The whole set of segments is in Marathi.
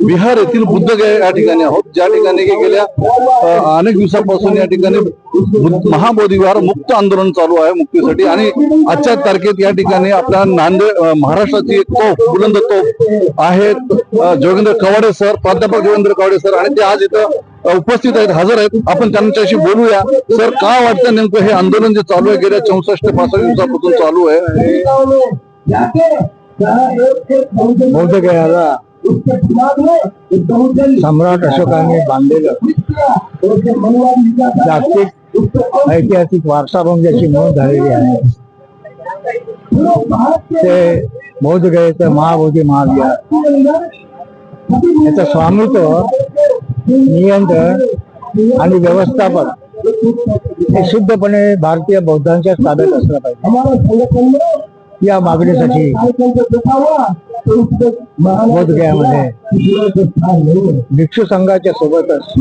बिहार येथील बुद्धगया या ठिकाणी आहोत. ज्या ठिकाणी की गेल्या अनेक दिवसापासून या ठिकाणी महाबोधिवार मुक्त आंदोलन चालू आहे मुक्तीसाठी. आणि आजच्या तारखेत या ठिकाणी आपल्या नांदेड महाराष्ट्राची एक तोफ बुलंद तोफ आहेत जोगेंद्र कवाडे सर प्राध्यापक जोगेंद्र कवाडे सर आणि ते आज इथं उपस्थित आहेत हजर आहेत. आपण त्यांच्याशी बोलूया. सर काय वाटतं नेमकं हे आंदोलन जे चालू आहे गेल्या चौसष्ट पासष्ट दिवसापासून चालू आहे? सम्राट अशोकाने बांधलेलं जागतिक ऐतिहासिक वारसा म्हणून ज्याची नोंद झालेली आहे. ते बौद्धगयेचं महाबोधी महाविहार. याचं स्वामित्व नियंत्रण आणि व्यवस्थापन हे शुद्धपणे भारतीय बौद्धांच्या ताब्यात असलं पाहिजे. या मागणीसाठी बोधगयामध्ये भिक्षू संघाच्या सोबतच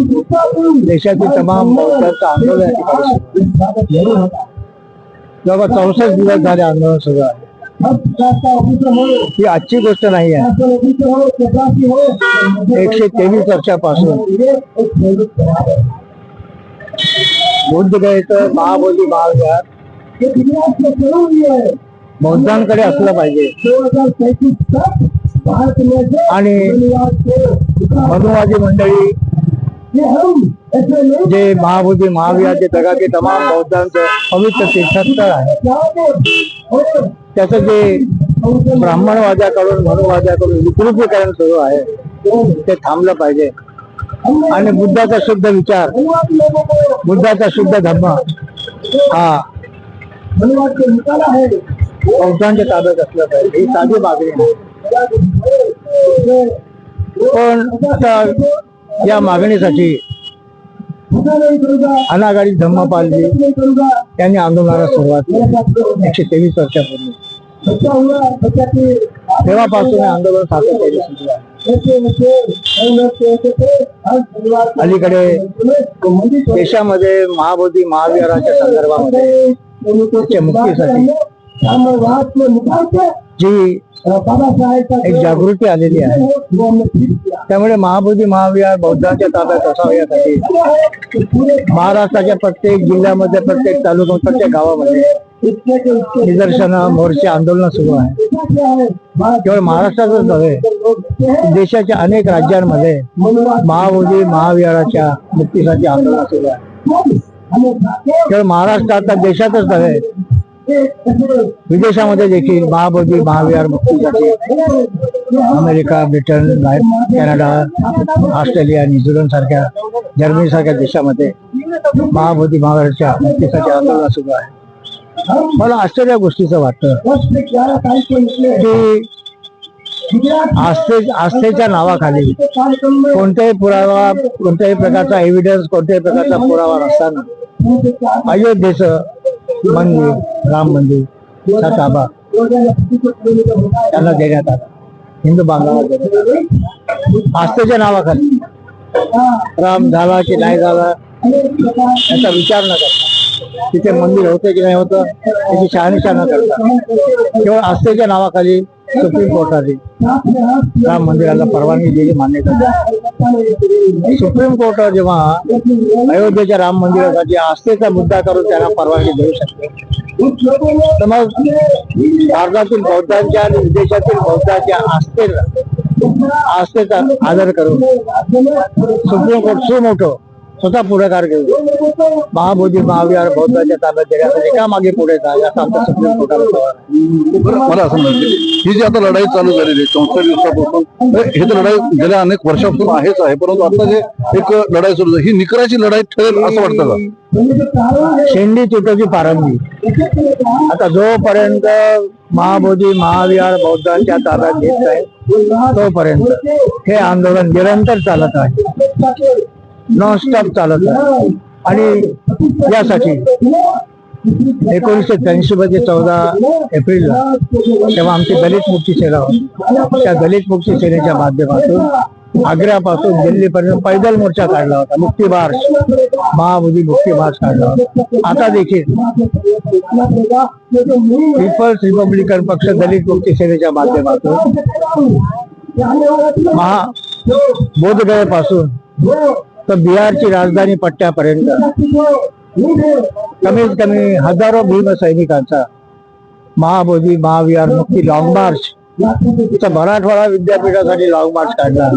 देशातील तमाम बौद्धांचं आंदोलन जवळपास चौसष्ट दिवस झाले आंदोलन सुरू आहे. ही आजची गोष्ट नाही आहे. एकशे तेवीस वर्षापासून बुद्धगयेचं महाबोधी महाविहार बौद्धांकडे असलं पाहिजे. आणि मधुमाजी मंडळी जे महाबोधी महाविहारचे जगाचे तमाम बौद्धांचं पवित्र तीर्थस्थळ आहे. त्याचं जे ब्राह्मणवाद्याकडून मनुवाद्याकडून विकृतीकरण सुरू आहे ते थांबलं पाहिजे. आणि बुद्धाचा शुद्ध विचार बुद्धाचा शुद्ध धर्म हा. बौद्धांच्या ताब्यात असलं पाहिजे. ही साधी मागणी पण आता या मागणीसाठी अनागाडी धम्मपालजी यांनी आंदोलनाला सुरुवात केली. एकशे तेवीस वर्षापूर्वी. तेव्हापासून आंदोलन सातत्याने सुरू आहे. अलीकडे देशामध्ये महाबोधी महाविहाराच्या संदर्भामध्ये जी एक जागृती आलेली आहे. त्यामुळे महाबोधी महाविहार बौद्धांच्या ताब्यात असावं यासाठी महाराष्ट्राच्या प्रत्येक जिल्ह्यामध्ये प्रत्येक तालुक्यात प्रत्येक गावामध्ये निदर्शनं मोर्चे आंदोलन सुरू आहे. केवळ महाराष्ट्रातच नव्हे देशाच्या अनेक राज्यांमध्ये महाबोधी महाविहाराच्या मुक्तीसाठी आंदोलन सुरू आहे. केवळ महाराष्ट्रात देशातच नव्हे विदेशामध्ये देखील महाबोधी महाविहार मुक्तीसाठी America Britain Canada Australia New Zealand सारख्या जर्मनी सारख्या देशामध्ये महाबोधी महाविहारच्या मुक्तीसाठी आंदोलन सुरू आहे. मला आश्चर्य गोष्टीचं वाटतं की आस्थे आस्थेच्या नावाखाली कोणत्याही पुरावा कोणत्याही प्रकारचा एव्हिडन्स कोणत्याही प्रकारचा पुरावा नसताना अयोध्येचं मंदिर राम मंदिर चा ताबा त्यांना देण्यात आला हिंदू बांधवांना आस्थेच्या नावाखाली. राम झाला की नाही झाला याचा विचार न करता. तिथे मंदिर होते की नाही होतं त्याची शहानिशा करतात केवळ आस्थेच्या नावाखाली सुप्रीम कोर्टाने राम मंदिराला परवानगी दिली मान्यता सुप्रीम कोर्ट जेव्हा अयोध्येच्या राम मंदिरासाठी आस्थेचा मुद्दा करून त्यांना परवानगी देऊ शकते तर मग भारतातील बौद्धांच्या आणि विदेशातील बौद्धांच्या आस्थेला आस्थेचा आदर करून सुप्रीम कोर्ट सुमोठं स्वतः पुढाकार घेऊ महाबोधी महाविहार बौद्धाच्या ताब्यात देण्यासाठी का मागे पुढे जाय असं आमचा सुप्रीम कोर्टाला मला असं म्हणायचं ही जी आता लढाई चालू झालेली आहे चौसष्ट दिवसापासून हे हे तर लढाई गेल्या अनेक वर्षापासून आहेच आहे परंतु आता जे एक लढाई सुरू झाली, ही निकराची लढाई ठरेल असं वाटतं का? शेंडी तुटोची पारंबी आता जोपर्यंत महाबोधी महाविहार बौद्धांच्या ताब्यात घेत आहे तोपर्यंत हे आंदोलन निरंतर चालत आहे. नॉनस्टॉप चालत आहे. आणि यासाठी एकोणीसशे त्र्याऐंशी मध्ये चौदा एप्रिलला तेव्हा आमची दलित मुक्ती सेना होती. त्या दलित मुक्ती सेनेच्या माध्यमातून आग्र्यापासून दिल्लीपर्यंत पैदल मोर्चा काढला होता. मुक्ती मार्च. महाबोधी मुक्ती मार्च काढला होता. आता देखील पीपल्स रिपब्लिकन पक्ष दलित मुक्ती सेनेच्या माध्यमातून महा बोधगयेपासून तर बिहारची राजधानी पट्ट्यापर्यंत. कमीत कमी हजारो भीमसैनिकांचा महाबोधी महाविहार मुक्ती लॉंग मार्च चा मराठवाडा विद्यापीठासाठी लॉंग मार्च काढला.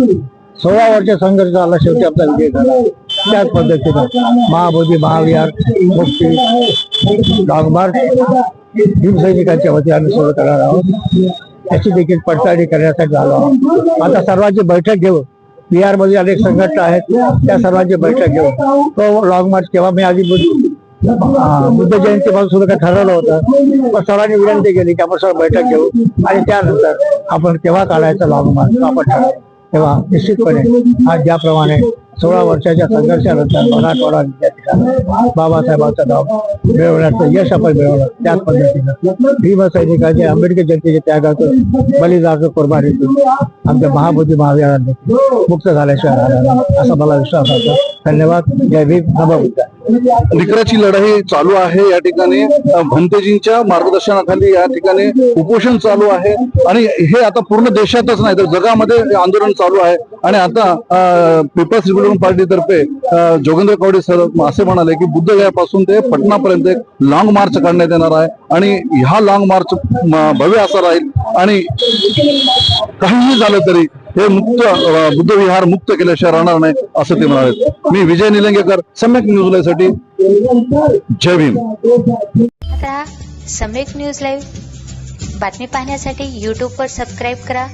सोळा वर्ष संघर्ष झाला शेवटी आपला विजय झाला. त्याच पद्धतीनं महाबोधी महाविहार मुक्ती लॉंग मार्च भीमसैनिकांच्या वतीने आम्ही सुरू करणार आहोत. याची देखील पडताळणी करण्यासाठी आलो आहोत. आता सर्वांची बैठक घेऊ बिहारमध्ये अनेक संघटना आहेत. त्या सर्वांची बैठक घेऊ तो लॉंग मार्च केव्हा मी आधी बुद्ध बुद्ध जयंतीपासून सुद्धा काही ठरवलं होतं. पण सर्वांनी विनंती केली की आपण सर्व बैठक घेऊ. आणि त्यानंतर आपण केव्हा काढायचं लॉंग मार्च आपण ठरवू. तेव्हा निश्चितपणे आज ज्याप्रमाणे सोळा वर्षाच्या संघर्षानंतर मराठवाडा विद्यार्थी बाबासाहेबांचं नाव मिळवण्याचं यश आपण मिळवलं. त्याच पद्धतीनं भीमसैनिकांचे आंबेडकर जनतेचे त्यागाचं बलिदान कुर्बानीतून आमच्या महाबोधी महाविहारांनी मुक्त झाल्याशिवाय राहणार असा मला विश्वास होता धन्यवाद. जय भीम. नमस्कार निकराची लढाई चालू आहे या ठिकाणी. भंतेजींच्या मार्गदर्शनाखाली या ठिकाणी उपोषण चालू आहे. आणि हे आता पूर्ण देशातच नाही तर जगामध्ये आंदोलन चालू आहे. आणि आता पीपल्स रिपब्लिकन पार्टीतर्फे जोगेंद्र कवडे सर असे म्हणाले की बुद्धगयापासून ते पटनापर्यंत एक लॉंग मार्च काढण्यात येणार आहे. आणि ह्या लॉंग मार्च भव्य असा राहील. आणि काहीही झालं तरी हे मुक्त बुद्धविहार बुद्ध विहार मुक्त केल्याशिवाय राहणार नाही असं ते म्हणाले. मी विजय निलंगेकर सम्यक न्यूजसाठी जय भीम. आता सम्यक न्यूज लाईव्ह बातमी पाहण्यासाठी यूट्यूबवर सबस्क्राईब करा.